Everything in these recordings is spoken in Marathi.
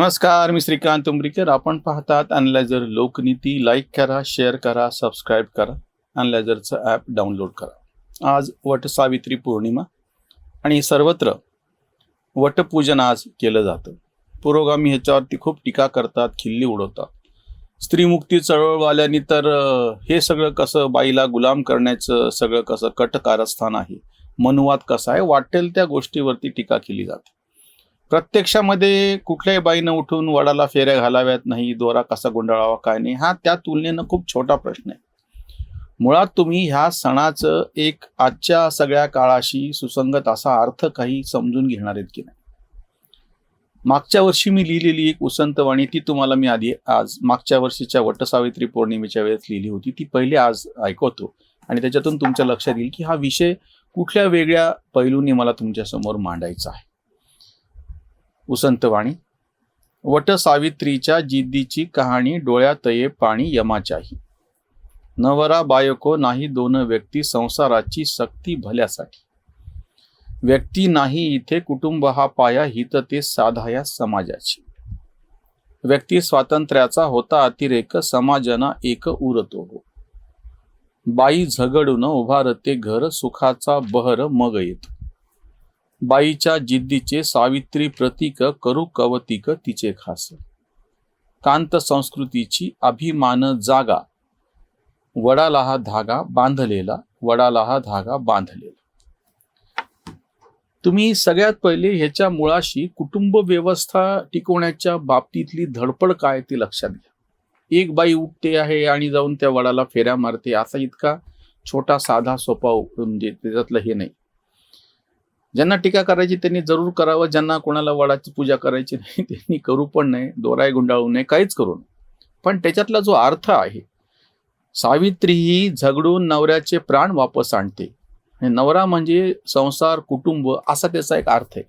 नमस्कार मी श्रीकांत उमरीकर. आपण पाहतात अनलायझर लोकनीती. लाईक करा शेअर करा सबस्क्राईब करा. अनलायझरचं ॲप डाउनलोड करा. आज वट सावित्री पौर्णिमा आणि सर्वत्र वटपूजन आज केलं जातं. पुरोगामी ह्याच्यावरती खूप टीका करतात खिल्ली उडवतात. स्त्रीमुक्ती चळवळवाल्यांनी तर हे सगळं कसं बाईला गुलाम करण्याचं सगळं कसं कट कारस्थान आहे मनुवाद कसा आहे वाटेल त्या गोष्टीवरती टीका केली जाते. प्रत्यक्षामध्ये कुठल्याही बाईनं उठून वडाला फेऱ्या घालाव्यात नाही दोरा कसा गुंडाळावा काय नाही हा त्या तुलनेनं खूप छोटा प्रश्न आहे. मुळात तुम्ही ह्या सणाचं एक आजच्या सगळ्या काळाशी सुसंगत असा अर्थ काही समजून घेणार आहेत की नाही? मागच्या वर्षी मी लिहिलेली एक उसंतवाणी ती तुम्हाला मी आधी आज मागच्या वर्षीच्या वटसावित्री पौर्णिमेच्या वेळेस लिहिली होती. ती पहिले आज ऐकवतो आणि त्याच्यातून तुमच्या लक्षात येईल की हा विषय कुठल्या वेगळ्या पैलूंनी मला तुमच्यासमोर मांडायचा आहे. उसंतवाणी वट सावित्रीच्या जिद्दीची कहाणी डोळ्यातये पाणी यमाच्याही. नवरा बायको नाही दोन व्यक्ती संसाराची सक्ती भल्यासाठी. व्यक्ती नाही इथे कुटुंब हा पाया हित ते साधाया समाजाची. व्यक्ती स्वातंत्र्याचा होता अतिरेक समाजना एक उरतो हो. बाई झगडून उभारते घर सुखाचा बहर मग येतो. बाईच्या जिद्दीचे सावित्री प्रतीक करू कवतिक तिचे खास. कांत संस्कृतीची अभिमान जागा. वडाला हा धागा बांधलेला वडाला हा धागा बांधलेला. तुम्ही सगळ्यात पहिले ह्याच्या मुळाशी कुटुंब व्यवस्था टिकवण्याच्या बाबतीतली धडपड काय ते लक्षात घ्या. एक बाई उठते आहे आणि जाऊन त्या वडाला फेऱ्या मारते असा इतका छोटा साधा सोपा म्हणजे त्याच्यातलं हे नाही. ज्यांना टीका करायची त्यांनी जरूर करावं ज्यांना कोणाला वडाची पूजा करायची नाही त्यांनी करू पण नाही दोराय गुंडाळू नये काहीच करू नये. पण त्याच्यातला जो अर्थ आहे सावित्री ही झगडून नवऱ्याचे प्राण वापस आणते. नवरा म्हणजे संसार कुटुंब असा त्याचा एक अर्थ आहे.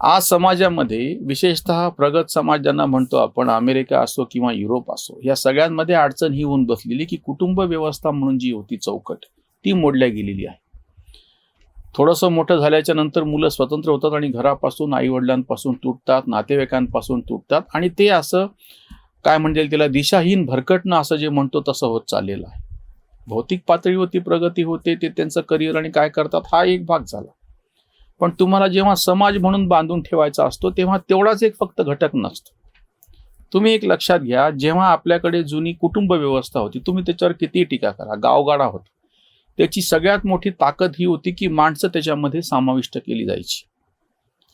आज समाजामध्ये विशेषतः प्रगत समाज ज्यांना म्हणतो आपण अमेरिका असो किंवा युरोप असो या सगळ्यांमध्ये अडचण ही होऊन बसलेली की कुटुंब व्यवस्था म्हणून जी होती चौकट ती मोडल्या गेलेली आहे. थोडंसं मोठं झाल्याच्यानंतर मुलं स्वतंत्र होतात आणि घरापासून आई वडिलांपासून तुटतात नातेवाईकांपासून तुटतात आणि ते असं काय म्हणजे त्याला दिशाहीन भरकटणं असं जे म्हणतो तसं होत चाललेलं आहे. भौतिक पातळीवरती प्रगती होते ते त्यांचं करिअर आणि काय करतात हा एक भाग झाला. पण तुम्हाला जेव्हा समाज म्हणून बांधून ठेवायचा असतो तेव्हा तेवढाच एक फक्त घटक नसतो. तुम्ही एक लक्षात घ्या जेव्हा आपल्याकडे जुनी कुटुंब व्यवस्था होती तुम्ही त्याच्यावर किती टीका करा गावगाडा होता. त्याची सगळ्यात मोठी ताकद ही होती की माणसं त्याच्यामध्ये समाविष्ट केली जायची.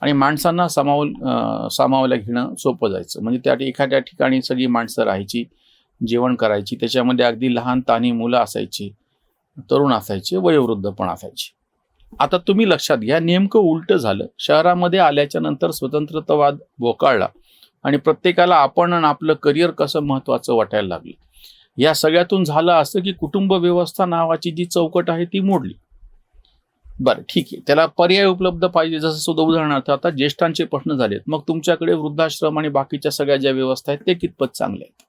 आणि माणसांना सामावल सामावायला घेणं सोपं जायचं. म्हणजे त्या एखाद्या ठिकाणी सगळी माणसं राहायची जेवण करायची त्याच्यामध्ये अगदी लहान तानी मुलं असायची तरुण असायचे वयोवृद्ध पण असायचे. आता तुम्ही लक्षात घ्या नेमकं उलटं झालं. शहरामध्ये आल्याच्यानंतर स्वतंत्रतावाद बोकाळला आणि प्रत्येकाला आपण आणि आपलं करिअर कसं महत्वाचं वाटायला लागलं. या सगळ्यातून झालं असं की कुटुंब व्यवस्था नावाची जी चौकट आहे ती मोडली. बरं ठीक आहे. त्याला पर्याय उपलब्ध पाहिजे जसं सुद्धा उदाहरणार्थ आता ज्येष्ठांचे प्रश्न झालेत. मग तुमच्याकडे वृद्धाश्रम आणि बाकीच्या सगळ्या ज्या व्यवस्था आहेत ते कितपत चांगले आहेत?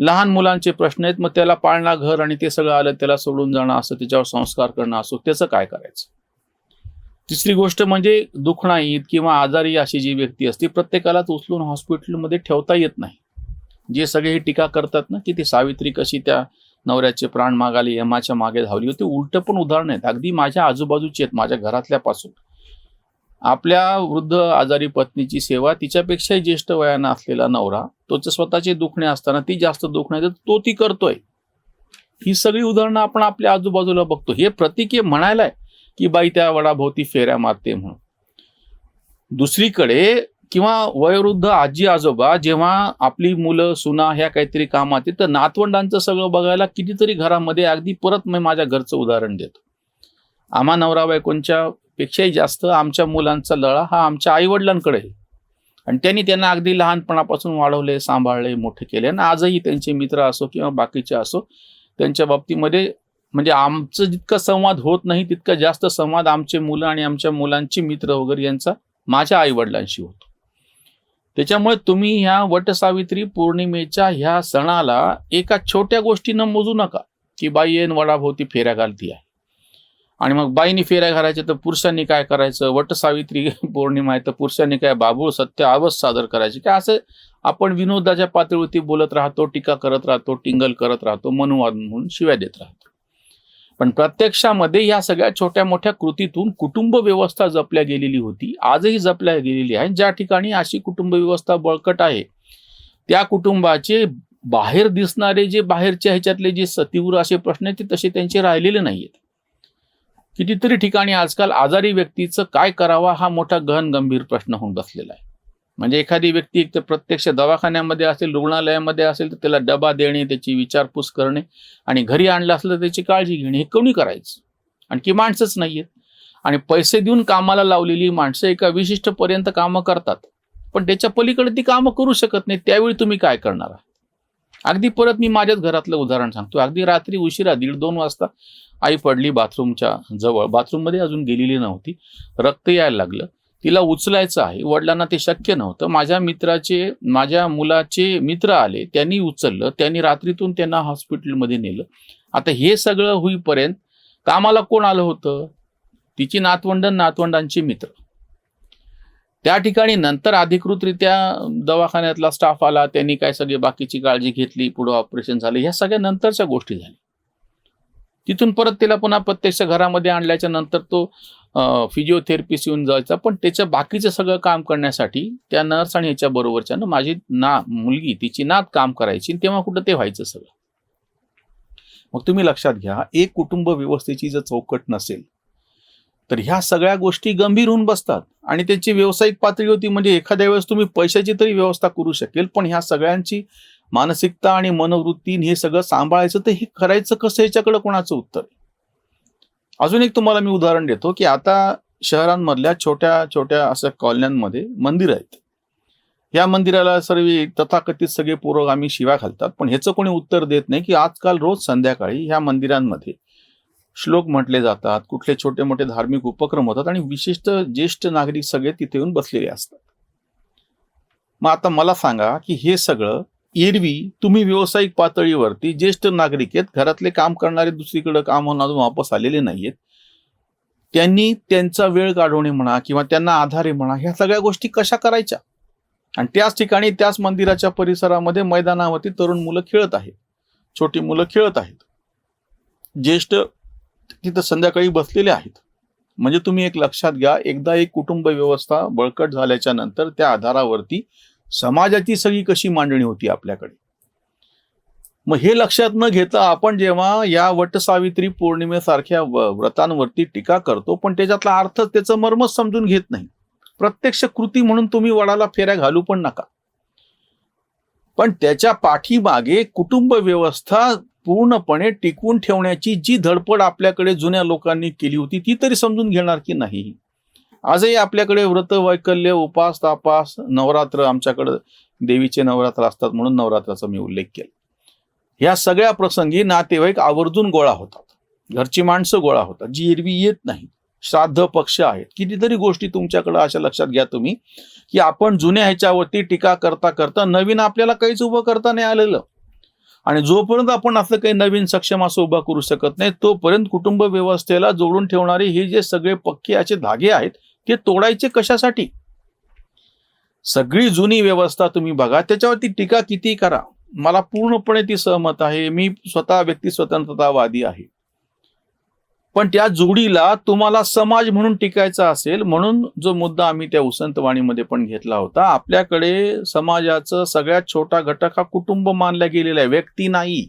लहान मुलांचे प्रश्न आहेत मग त्याला पाळणा घर आणि ते सगळं आलं त्याला सोडून जाणं असं त्याच्यावर संस्कार करणं असो त्याचं काय करायचं? तिसरी गोष्ट म्हणजे दुखणाईत किंवा आजारी अशी जी व्यक्ती असते प्रत्येकालाच उचलून हॉस्पिटलमध्ये ठेवता येत नाही. जे सगळे ही टीका करतात ना की ती सावित्री कशी त्या नवऱ्याचे प्राण मागाले यमाच्या मागे धावली होती उलट पण उदाहरण आहेत. अगदी माझ्या आजूबाजूची आहेत माझ्या घरातल्यापासून. आपल्या वृद्ध आजारी पत्नीची सेवा तिच्यापेक्षाही ज्येष्ठ वयानं असलेला नवरा तोचे स्वतःचे दुखणे असताना ती जास्त दुखणे तर तो ती करतोय. ही सगळी उदाहरणं आपण आपल्या आजूबाजूला बघतो. हे प्रतिके म्हणायला आहे की बाई त्या वडाभोवती फेऱ्या मारते म्हणून. दुसरीकडे किंवा वयोवृद्ध आजी आजोबा जेव्हा आपली मुलं सुना ह्या काहीतरी कामात आहेत तर नातवंडांचं सगळं बघायला कितीतरी घरामध्ये अगदी परत मी माझ्या घरचं उदाहरण देतो. आम्हा नवरा बायकोंच्या पेक्षाही जास्त आमच्या मुलांचा लळा हा आमच्या आईवडिलांकडे आहे. आणि त्यांनी त्यांना अगदी लहानपणापासून वाढवले सांभाळले मोठे केले आणि आजही त्यांचे मित्र असो किंवा बाकीचे असो त्यांच्या बाबतीमध्ये म्हणजे आमचं जितका संवाद होत नाही तितका जास्त संवाद आमचे मुलं आणि आमच्या मुलांचे मित्र वगैरे यांचा माझ्या आईवडिलांशी होतो. त्याच्यामुळे तुम्ही ह्या वटसावित्री पौर्णिमेच्या ह्या सणाला एका छोट्या गोष्टीनं मोजू नका की बाई येन वडाभोवती फेऱ्या घालती आहे आणि मग बाईनी फेऱ्या घालायच्या तर पुरुषांनी काय करायचं? वटसावित्री पौर्णिमा आहे तर पुरुषांनी काय बाबूळ सत्य आवस सादर करायचे? काय असं आपण विनोदाच्या पातळीवरती बोलत राहतो टीका करत राहतो टिंगल करत राहतो मनुवाद म्हणून शिव्या देत राहतो. पण प्रत्यक्षामध्ये या सगळ्या छोट्या मोठ्या कृतीतून कुटुंब व्यवस्था जपल्या गेलेली होती. आजही जपल्या गेलेली आहे. ज्या ठिकाणी अशी कुटुंब व्यवस्था बळकट आहे त्या कुटुंबाचे बाहेर दिसणारे जे बाहेरच्या ह्याच्यातले जे सतीव्र असे प्रश्न आहेत ते तसे त्यांचे राहिलेले नाहीयेत. कितीतरी ठिकाणी आजकाल आजारी व्यक्तीचं काय करावा हा मोठा गहन गंभीर प्रश्न होऊन बसलेला आहे. म्हणजे एखादी व्यक्ती एक तर प्रत्यक्ष दवाखान्यामध्ये असेल रुग्णालयामध्ये असेल तर त्याला डबा देणे त्याची विचारपूस करणे आणि घरी आणलं असलं तर त्याची काळजी घेणे हे कोणी करायचं? आणखी माणसंच नाहीयेत आणि पैसे देऊन कामाला लावलेली माणसं एका विशिष्ट पर्यंत कामं करतात. पण त्याच्या पलीकडे ती कामं करू शकत नाही त्यावेळी तुम्ही काय करणार? आहात अगदी परत मी माझ्याच घरातलं उदाहरण सांगतो. अगदी रात्री उशिरा दीड दोन वाजता आई पडली बाथरूमच्या जवळ. बाथरूममध्ये अजून गेलेली नव्हती. रक्त यायला लागलं. तिला उचलायचं आहे. वडिलांना ते शक्य नव्हतं. माझ्या मित्राचे माझ्या मुलाचे मित्र आले त्यांनी उचललं त्यांनी रात्रीतून त्यांना हॉस्पिटलमध्ये नेलं. आता हे सगळं होईपर्यंत कामाला कोण आलं होतं? तिची नातवंड नातवंडांचे मित्र. त्या ठिकाणी नंतर अधिकृतरित्या दवाखान्यातला स्टाफ आला त्यांनी काय सगळी बाकीची काळजी घेतली पुढं ऑपरेशन झालं ह्या सगळ्या नंतरच्या गोष्टी झाल्या. तिथून परत तिला पुन्हा प्रत्यक्ष घरामध्ये आणल्याच्या नंतर तो फिजिओथेरपिस्ट येऊन जायचा. पण त्याच्या बाकीचं सगळं काम करण्यासाठी त्या नर्स आणि याच्या बरोबरच्या माझी ना मुलगी तिची नात काम करायची आणि तेव्हा कुठं ते व्हायचं सगळं. मग तुम्ही लक्षात घ्या एक कुटुंब व्यवस्थेची जर चौकट नसेल तर ह्या सगळ्या गोष्टी गंभीर होऊन बसतात. आणि त्याची व्यावसायिक पातळी होती म्हणजे एखाद्या वेळेस तुम्ही पैशाची तरी व्यवस्था करू शकेल पण ह्या सगळ्यांची मानसिकता आणि मनोवृत्ती हे सगळं सांभाळायचं तर हे करायचं कसं याच्याकडे कोणाचं उत्तर? आहे अजून एक तुम्हाला मी उदाहरण देतो की आता शहरांमधल्या छोट्या छोट्या अशा कॉलन्यांमध्ये मंदिर आहेत. या मंदिराला सर्व तथाकथित सगळे पुरोगामी शिव्या घालतात पण ह्याचं कोणी उत्तर देत नाही की आजकाल रोज संध्याकाळी ह्या मंदिरांमध्ये श्लोक म्हटले जातात कुठले छोटे मोठे धार्मिक उपक्रम होतात आणि विशिष्ट ज्येष्ठ नागरिक सगळे तिथे येऊन बसलेले असतात. मग आता मला सांगा की हे सगळं एरवी तुम्ही व्यावसायिक पातळीवरती ज्येष्ठ नागरिक आहेत. घरातले काम करणारे दुसरीकडे काम होऊन अजून वापस आलेले नाहीयेत. त्यांनी त्यांचा वेळ काढवणे म्हणा किंवा त्यांना आधारे म्हणा ह्या सगळ्या गोष्टी कशा करायच्या? आणि त्याच ठिकाणी त्याच मंदिराच्या परिसरामध्ये मैदानावरती तरुण मुलं खेळत आहेत. छोटी मुलं खेळत आहेत. ज्येष्ठ तिथं संध्याकाळी बसलेले आहेत. म्हणजे तुम्ही एक लक्षात घ्या एकदा एक कुटुंब व्यवस्था बळकट झाल्याच्यानंतर त्या आधारावरती समाजाची सगळी कशी मांडणी होती आपल्याकडे? मग हे लक्षात न घेता आपण जेव्हा या वटसावित्री पौर्णिमेसारख्या व्रतांवरती टीका करतो पण त्याच्यातला अर्थ त्याचं मर्मच समजून घेत नाही. प्रत्यक्ष कृती म्हणून तुम्ही वडाला फेऱ्या घालू पण नका. पण त्याच्या पाठीमागे कुटुंब व्यवस्था पूर्णपणे टिकवून ठेवण्याची जी धडपड आपल्याकडे जुन्या लोकांनी केली होती ती तरी समजून घेणार की नाही? आजही आपल्याकडे व्रत वैकल्य उपास तापास नवरात्र आमच्याकडे देवीचे नवरात्र असतात म्हणून नवरात्राचा मी उल्लेख केला. ह्या सगळ्या प्रसंगी नातेवाईक आवर्जून गोळा होतात. घरची माणसं गोळा होतात. जी एरवी येत नाही. श्राद्ध पक्ष आहेत. कितीतरी गोष्टी तुमच्याकडे अशा लक्षात घ्या तुम्ही की आपण जुन्या ह्याच्यावरती टीका करता करता नवीन आपल्याला काहीच उभं करता नाही आलेलं. आणि जोपर्यंत आपण असं काही नवीन सक्षम असं उभा करू शकत नाही तोपर्यंत कुटुंब व्यवस्थेला जोडून ठेवणारे हे जे सगळे पक्के असे धागे आहेत ते तोडायचे कशासाठी? सगळी जुनी व्यवस्था तुम्ही बघा. त्याच्यावरती टीका किती करा. मला पूर्णपणे ती सहमत आहे. मी स्वतः व्यक्ती स्वतंत्रतावादी आहे. पण त्या जोडीला तुम्हाला समाज म्हणून टिकायचा असेल म्हणून जो मुद्दा आम्ही त्या उसंतवाणीमध्ये पण घेतला होता आपल्याकडे समाजाचं सगळ्यात छोटा घटक हा कुटुंब मानला गेलेला आहे. व्यक्ती नाही.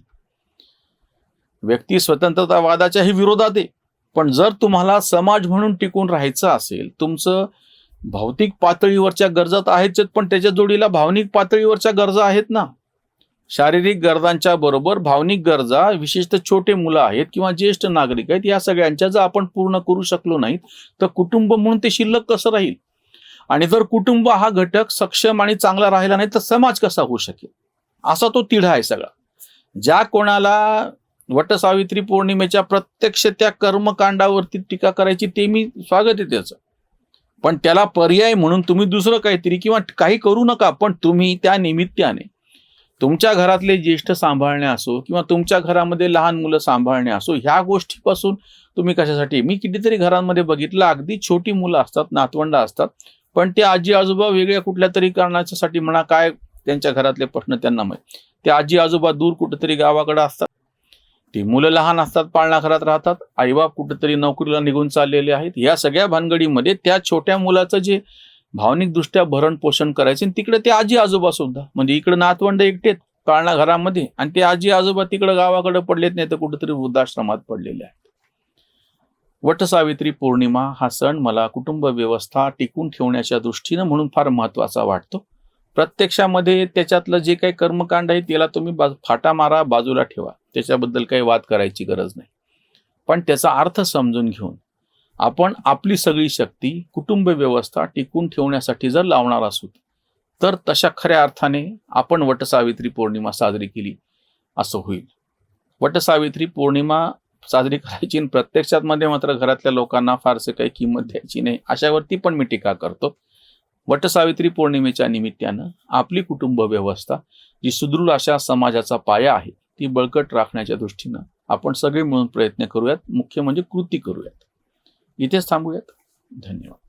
व्यक्ती स्वतंत्रतावादाच्याही विरोधात आहे. पण जर तुम्हाला समाज म्हणून टिकून राहायचं असेल तुमचं भौतिक पातळीवरच्या गरजा तर आहेतच पण त्याच्या जोडीला भावनिक पातळीवरच्या गरजा आहेत ना. शारीरिक गरजांच्या बरोबर भावनिक गरजा विशेषतः छोटे मुलं आहेत किंवा ज्येष्ठ नागरिक आहेत या सगळ्यांच्या जर आपण पूर्ण करू शकलो नाहीत तर कुटुंब म्हणून ते शिल्लक कसं राहील? आणि जर कुटुंब हा घटक सक्षम आणि चांगला राहिला नाही तर समाज कसा होऊ शकेल? असा तो तिढा आहे सगळा. ज्या कोणाला वटसावित्री पौर्णिमेच्या प्रत्यक्ष त्या कर्मकांडावरती टीका करायची ते मी स्वागत आहे त्याचं. पण त्याला पर्याय म्हणून तुम्ही दुसरं काहीतरी किंवा काही करू नका पण तुम्ही त्या निमित्ताने तुमच्या घरातले ज्येष्ठ सांभाळणे असो किंवा तुमच्या घरामध्ये लहान मुलं सांभाळणे असो ह्या गोष्टीपासून तुम्ही कशासाठी? मी कितीतरी घरांमध्ये बघितलं अगदी छोटी मुलं असतात नातवंड असतात पण ते आजी आजोबा वेगळ्या कुठल्या तरी कारणाच्यासाठी म्हणा काय त्यांच्या घरातले प्रश्न त्यांना माहीत. ते आजी आजोबा दूर कुठेतरी गावाकडे असतात ती मुलं लहान असतात पाळणा घरात राहतात आईबाप कुठेतरी नोकरीला निघून चाललेले आहेत. या सगळ्या भानगडीमध्ये त्या छोट्या मुलाचं जे भावनिकदृष्ट्या भरण पोषण करायचे आणि तिकडे ते आजी आजोबा सुद्धा. म्हणजे इकडे नातवंड एकटेत पाळणा घरामध्ये आणि ते आजी आजोबा तिकडे गावाकडे पडलेत नाही तर कुठेतरी वृद्धाश्रमात पडलेले आहेत. वटसावित्री पौर्णिमा हा सण मला कुटुंब व्यवस्था टिकून ठेवण्याच्या दृष्टीनं म्हणून फार महत्त्वाचा वाटतो. प्रत्यक्षामध्ये त्याच्यातलं जे काही कर्मकांड आहे त्याला तुम्ही बा फाटा मारा बाजूला ठेवा. त्याच्याबद्दल काही वाद करायची गरज नाही. पण त्याचा अर्थ समजून घेऊन आपण आपली सगळी शक्ती कुटुंब व्यवस्था टिकून ठेवण्यासाठी जर लावणार असू तर तशा खऱ्या अर्थाने आपण वटसावित्री पौर्णिमा साजरी केली असं होईल. वटसावित्री पौर्णिमा साजरी करायची प्रत्यक्षात मध्ये मात्र घरातल्या लोकांना फारसे काही किंमत द्यायची नाही अशावरती पण मी टीका करतो. वटसावित्री पौर्णिमेच्या निमित्तानं आपली कुटुंब व्यवस्था जी सुदृढ अशा समाजाचा पाया आहे ती बळकट राखण्याच्या दृष्टीनं आपण सगळे मिळून प्रयत्न करूयात. मुख्य म्हणजे कृती करूयात. इथेच थांबूयात. धन्यवाद.